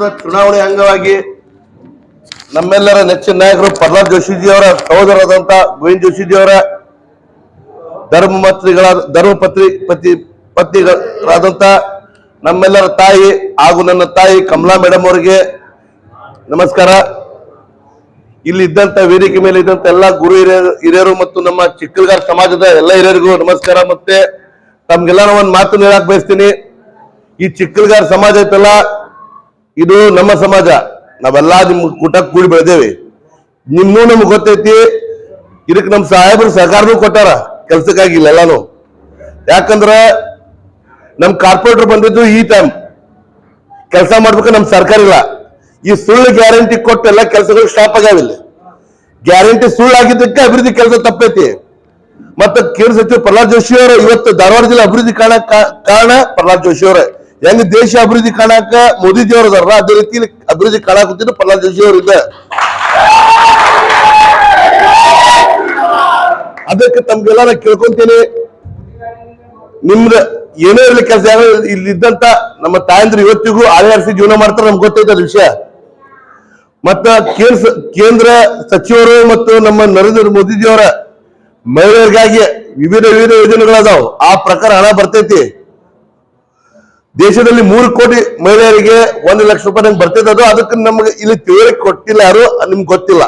ಕ್ಷೇತ್ರದ ಚುನಾವಣೆ ಅಂಗವಾಗಿ ನಮ್ಮೆಲ್ಲರ ನೆಚ್ಚಿನ ನಾಯಕರು ಪ್ರಹ್ಲಾದ್ ಜೋಶಿಜಿ ಅವರ ಸಹೋದರರಾದಂತ ಗೋವಿಂದ್ ಜೋಶಿಜಿ ಅವರ ಧರ್ಮಪತ್ರಿಗಳ ಧರ್ಮಪತ್ರಿ ಪತಿ, ಪತ್ನಿಗಳಾದಂತ ನಮ್ಮೆಲ್ಲರ ತಾಯಿ ಹಾಗೂ ನನ್ನ ತಾಯಿ ಕಮಲಾ ಮೇಡಮ್ ಅವರಿಗೆ ನಮಸ್ಕಾರ. ಇಲ್ಲಿ ಇದ್ದಂತ ವೇದಿಕೆ ಮೇಲೆ ಇದ್ದಂತ ಎಲ್ಲ ಗುರು ಹಿರಿಯರು ಮತ್ತು ನಮ್ಮ ಚಿಕ್ಕಲ್ಗಾರ ಸಮಾಜದ ಎಲ್ಲ ಹಿರಿಯರಿಗೂ ನಮಸ್ಕಾರ ಮತ್ತೆ ತಮ್ಗೆಲ್ಲ ಒಂದು ಮಾತು ಹೇಳಕ್ ಬಯಸ್ತೀನಿ. ಈ ಚಿಕ್ಕಲ್ಗಾರ ಸಮಾಜ ಐತಲ್ಲ ಇದು ನಮ್ಮ ಸಮಾಜ. ನಾವೆಲ್ಲ ನಿಮ್ ಕೂಟ ಕೂಡಿ ಬೆಳೆದೇವಿ. ನಿಮ್ಮೂ ನಮ್ಗೆ ಗೊತ್ತೈತಿ. ಇದಕ್ಕೆ ನಮ್ಮ ಸಾಹೇಬರು ಸಹಕಾರನೂ ಕೊಟ್ಟಾರ. ಕೆಲ್ಸಕ್ಕಾಗಿ ಇಲ್ಲೆಲ್ಲಾನು ಯಾಕಂದ್ರ ನಮ್ ಕಾರ್ಪೊರೇಟರ್ ಬಂದಿದ್ದು ಈ ಟೈಮ್ ಕೆಲಸ ಮಾಡ್ಬೇಕು ನಮ್ ಸರ್ಕಾರ ಇಲ್ಲ. ಈ ಸುಳ್ಳು ಗ್ಯಾರಂಟಿ ಕೊಟ್ಟೆಲ್ಲ ಕೆಲಸಗಳು ಸ್ಟಾಪ್ ಆಗ್ಯಾವಿಲ್ಲ ಗ್ಯಾರಂಟಿ ಸುಳ್ಳು ಆಗಿದ್ದಕ್ಕೆ ಅಭಿವೃದ್ಧಿ ಕೆಲಸ ತಪ್ಪೈತಿ. ಮತ್ತೆ ಕೇಂದ್ರ ಸಚಿವ ಪ್ರಹ್ಲಾದ್ ಜೋಶಿ ಅವರು, ಇವತ್ತು ಧಾರವಾಡ ಜಿಲ್ಲೆ ಅಭಿವೃದ್ಧಿ ಕಾರಣ ಕಾರಣ ಪ್ರಹ್ಲಾದ್ ಜೋಶಿ ಅವರೇ. ಹೆಂಗ್ ದೇಶ ಅಭಿವೃದ್ಧಿ ಕಾಣಕ ಮೋದಿ ದೇವ್ರ ಅದಾರ ಅದೇ ರೀತಿ ಅಭಿವೃದ್ಧಿ ಕಾಣಕುತ್ತಿದ್ದು ಪ್ರಹ್ಲಾದ್ ಜೋಶಿ ಅವ್ರ ಇದ್ದ ಅದಕ್ಕೆ ತಮ್ಗೆಲ್ಲ ನಾ ಕೇಳ್ಕೊಂತೀನಿ. ನಿಮ್ದ ಏನೇ ಇರಲಿ ಕೆಲಸ ಇಲ್ಲಿ ಇದ್ದಂತ ನಮ್ಮ ತಾಯಂದ್ರು ಇವತ್ತಿಗೂ ಆರ್ಸಿ ಜೀವನ ಮಾಡ್ತಾರೆ, ನಮ್ಗೆ ಗೊತ್ತೈತೆ ಅದ್ ವಿಷಯ. ಮತ್ತ ಕೇಂದ್ರ ಕೇಂದ್ರ ಸಚಿವರು ಮತ್ತು ನಮ್ಮ ನರೇಂದ್ರ ಮೋದಿಜಿ ಅವರ ಮಹಿಳೆಯರಿಗಾಗಿ ವಿವಿಧ ವಿವಿಧ ಯೋಜನೆಗಳದಾವ್. ಆ ಪ್ರಕಾರ ಹಣ ಬರ್ತೈತಿ. ದೇಶದಲ್ಲಿ ಮೂರು ಕೋಟಿ ಮಹಿಳೆಯರಿಗೆ ಒಂದು ಲಕ್ಷ ರೂಪಾಯಿ ನಂಗೆ ಬರ್ತಿದ್ದು ಅದು, ಅದಕ್ಕೆ ನಮಗೆ ಇಲ್ಲಿ ತಿಳುವಳಿಕೆ ಕೊಟ್ಟಿಲ್ಲ ಯಾರು, ನಿಮ್ಗೆ ಗೊತ್ತಿಲ್ಲ.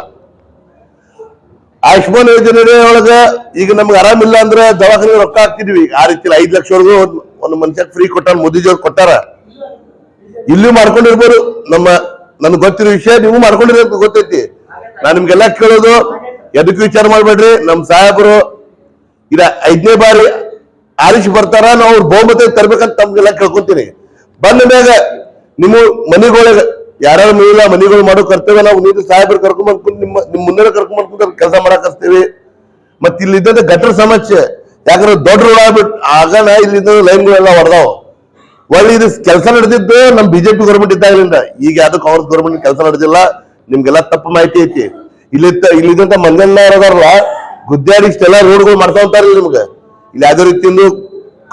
ಆಯುಷ್ಮಾನ್ ಯೋಜನೆ ಒಳಗೆ ಈಗ ನಮ್ಗೆ ಆರಾಮಿಲ್ಲ ಅಂದ್ರೆ ದವಾಖಾನೆ ರೊಕ್ಕ ಹಾಕ್ತಿದ್ವಿ. ಆ ರೀತಿ ಐದು ಲಕ್ಷವರೆಗೂ ಒಂದ್- ಮನುಷ್ಯ ಫ್ರೀ ಕೊಟ್ಟಾರ ಮೋದಿಜಿಯವ್ರು ಕೊಟ್ಟಾರ. ಇಲ್ಲಿ ಮಾಡ್ಕೊಂಡಿರ್ಬೋದು. ನಮ್ಮ, ನನ್ಗೆ ಗೊತ್ತಿರೋ ವಿಷಯ ನೀವು ಮಾಡ್ಕೊಂಡಿರೋ ಗೊತ್ತೈತಿ. ನಾನ್ ನಿಮ್ಗೆಲ್ಲ ಕೇಳೋದು, ಎದಕ್ಕೆ ವಿಚಾರ ಮಾಡಬೇಡ್ರಿ. ನಮ್ ಸಾಹೇಬರು ಇದ ಐದನೇ ಬಾರಿ ಆರಿಸಿ ಬರ್ತಾರ, ನಾವು ಅವ್ರ ಬಹುಮತ ತರ್ಬೇಕಂತ ತಮ್ಗೆಲ್ಲ ಕೇಳ್ಕೊತೀನಿ. ಬಂದ ಮ್ಯಾಗ ನಿಮ್ಮ ಮನಿಗೊಳಗ ಯಾರ್ಯಾರು ಮನೆಗಳ ಮನೆಗಳು ಮಾಡೋ ಕರ್ತವ್ಯ ನಾವು ನೀವು ಸಾಹೇಬರು ಕರ್ಕೊಂಡ್ ನಿಮ್ಮ ನಿಮ್ಮ ಮುಂದೆ ಕರ್ಕೊಂಡ್ ಬಂದ್ಕೊಂಡು ಕೆಲಸ ಮಾಡಕ್ ಹಚ್ತೀವಿ. ಮತ್ತೆ ಇಲ್ಲಿ ಇದ್ದಂತ ಗಟ್ಟರ ಸಮಸ್ಯೆ. ಯಾಕಂದ್ರೆ ದೊಡ್ಡ ರೋಡ್ ಆಗ್ಬಿಟ್ಟು ಆಗನ ಇಲ್ಲಿದ್ದ ಲೈನ್ಗಳೆಲ್ಲ ಹೊಡೆದಾವ ಒಳ್ಳೆ ಇದು ಕೆಲಸ ನಡೆದಿದ್ದು ನಮ್ ಬಿಜೆಪಿ ಗೌರ್ಮೆಂಟ್ ಇದ್ದಾಗಲಿಂದ ಈಗ ಯಾವ್ದು ಕಾಂಗ್ರೆಸ್ ಗೌರ್ಮೆಂಟ್ ಕೆಲಸ ನಡೆದಿಲ್ಲ. ನಿಮ್ಗೆಲ್ಲ ತಪ್ಪು ಮಾಹಿತಿ ಐತಿ. ಇಲ್ಲಿ ಇಲ್ಲಿದ್ದಂತ ಮಂಜಣ್ಣ ಗುದ್ದಾಡಿ ಇಷ್ಟೆಲ್ಲ ರೋಡ್ಗಳು ಮಾಡ್ತಾವಂತಾರ ನಿಮ್ಗೆ. ಇಲ್ಲಿ ಯಾವುದೇ ರೀತಿಯಿಂದ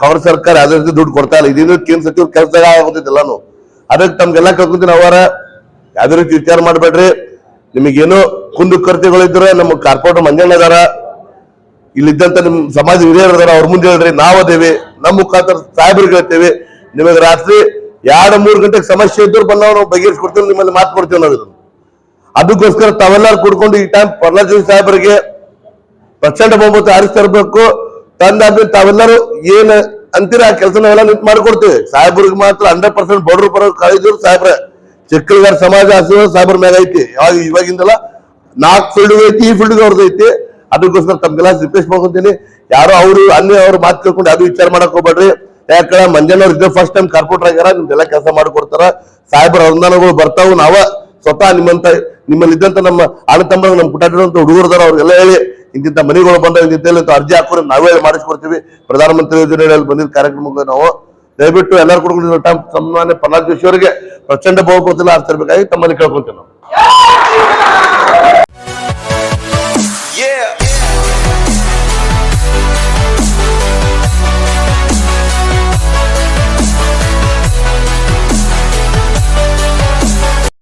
ಕಾಂಗ್ರೆಸ್ ಸರ್ಕಾರ ಯಾವುದೇ ರೀತಿ ದುಡ್ಡು ಕೊಡ್ತಾ ಇಲ್ಲ. ಇದರಿಂದ ಕೇಂದ್ರ ಸಚಿವ ಕೆಲಸದಾಗ ಆಗೋದಿಲ್ಲ ಅದಕ್ಕೆ ತಮ್ಗೆಲ್ಲ ಕರ್ಕೊಂತೀನಿ ಅವರ ಯಾವುದೇ ರೀತಿ ವಿಚಾರ ಮಾಡಬೇಡ್ರಿ. ನಿಮಗೇನು ಕುಂದು ಕರ್ತಿಗಳಿದ್ರೆ ನಮ್ಮ ಕಾರ್ಪೊರೇಟರ್ ಮಂಜಣ್ಣ ಅದಾರ. ಇಲ್ಲಿದ್ದಂತ ನಿಮ್ ಸಮಾಜ ಹಿರಿಯರು ಇದಾರ ಅವ್ರ ಮುಂದೆ ಹೇಳ್ರಿ ನಾವು ಅದೇವಿ. ನಮ್ಮ ಮುಖಾಂತರ ಸಾಹೇಬರಿಗೆ ಹೇಳ್ತೇವೆ. ನಿಮಗೆ ರಾತ್ರಿ ಎರಡು ಮೂರು ಗಂಟೆಗೆ ಸಮಸ್ಯೆ ಇದ್ರು ಬಂದ ನಾವು ಬಗೆಹರಿಸ್ಕೊಡ್ತೀವಿ, ನಿಮ್ಮಲ್ಲಿ ಮಾತು ಕೊಡ್ತೀವಿ ನಾವು ಅದಕ್ಕೋಸ್ಕರ ತಾವೆಲ್ಲರೂ ಕೂಡ್ಕೊಂಡು ಈ ಟೈಮ್ ಪ್ರಹ್ಲಾದ್ ಜೋಶಿ ಸಾಹೇಬರಿಗೆ ಪ್ರಚಂಡ ಬಹುಮತ ಆರಿಸ್ತಾ ತಂದಾದ್ಮೇಲೆ ತಾವೆಲ್ಲರೂ ಏನ್ ಅಂತೀರ? ಆ ಕೆಲಸ ನಾವೆಲ್ಲ ನಿಂತು ಮಾಡ್ಕೊಡ್ತೀವಿ. ಸಾಹೇಬ್ರಿಗೆ ಮಾತ್ರ ಹಂಡ್ರೆಡ್ ಪರ್ಸೆಂಟ್ ಬಡ್ರು ಪರ ಕಾಳಿದ್ರು ಸಾಹೇಬ್ರ. ಚಿಕ್ಕಗಾರ ಸಮಾಜ ಹಸಿರು ಸಾಹೇಬ್ರ ಮ್ಯಾಗ ಐತಿ. ಯಾವಾಗ ಇವಾಗಿಂದಲ್ಲ ನಾಲ್ಕು ಫೀಲ್ಡ್ ಐತಿ, ಈ ಫೀಲ್ಡ್ ಅವ್ರದ್ದು ಐತಿ. ಅದಕ್ಕೋಸ್ಕರ ತಮ್ಗೆಲ್ಲ ರಿಕ್ವೆಸ್ಟ್ ಮಾಡ್ಕೊಂತೀನಿ. ಯಾರೋ ಅವರು ಅನ್ಯ ಅವ್ರ ಮಾತು ಕೇಳ್ಕೊಂಡು ಅದು ವಿಚಾರ ಮಾಡಕ್ ಹೋಗ್ಬೇಡ್ರಿ. ಯಾಕಂದ್ರೆ ಮಂಜಾನವ್ರು ಇದ್ದ ಫಸ್ಟ್ ಟೈಮ್ ಕಾರ್ಪೊರೇಟರ್ ಆಗ್ಯಾರ, ನಿಮ್ದೆಲ್ಲ ಕೆಲಸ ಮಾಡ್ಕೊಡ್ತಾರ. ಸಾಹೇಬ್ರ ಅನುದಾನಗಳು ಬರ್ತಾವು, ನಾವ ಸ್ವತಃ ನಿಮ್ಮಂತ ನಿಮ್ಮಲ್ಲಿ ಇದ್ದಂತ ನಮ್ಮ ಅಣ್ಣ ತಮ್ಮ ನಮ್ಮ ಪುಟಾಟಿರುವಂತ ಹುಡುಗರದಾರ ಅವ್ರಿಗೆಲ್ಲ ಹೇಳಿ. ಇಂತಿಂತ ಮನೆಗಳು ಬಂದ ಇಂತಿಂತ ಅರ್ಜಿ ಹಾಕೋರಿ, ನಾವೇ ಮಾಡಿಸ್ಕೊಡ್ತೀವಿ. ಪ್ರಧಾನಮಂತ್ರಿ ಯೋಜನೆಗಳಲ್ಲಿ ಬಂದಿದ್ದ ಕಾರ್ಯಕ್ರಮಕ್ಕೆ ನಾವು. ದಯವಿಟ್ಟು ಎಲ್ಲರೂ ಕೂಡ ಸನ್ಮಾನ್ಯ ಪ್ರಹ್ಲಾದ್ ಜೋಶಿ ಅವರಿಗೆ ಪ್ರಚಂಡ ಬಹುಮತದಲ್ಲಿ ಆರಿಸಿರ್ಬೇಕಾಗಿ ತಮ್ಮಲ್ಲಿ ಕೇಳ್ಕೊಂತೀವಿ ನಾವು.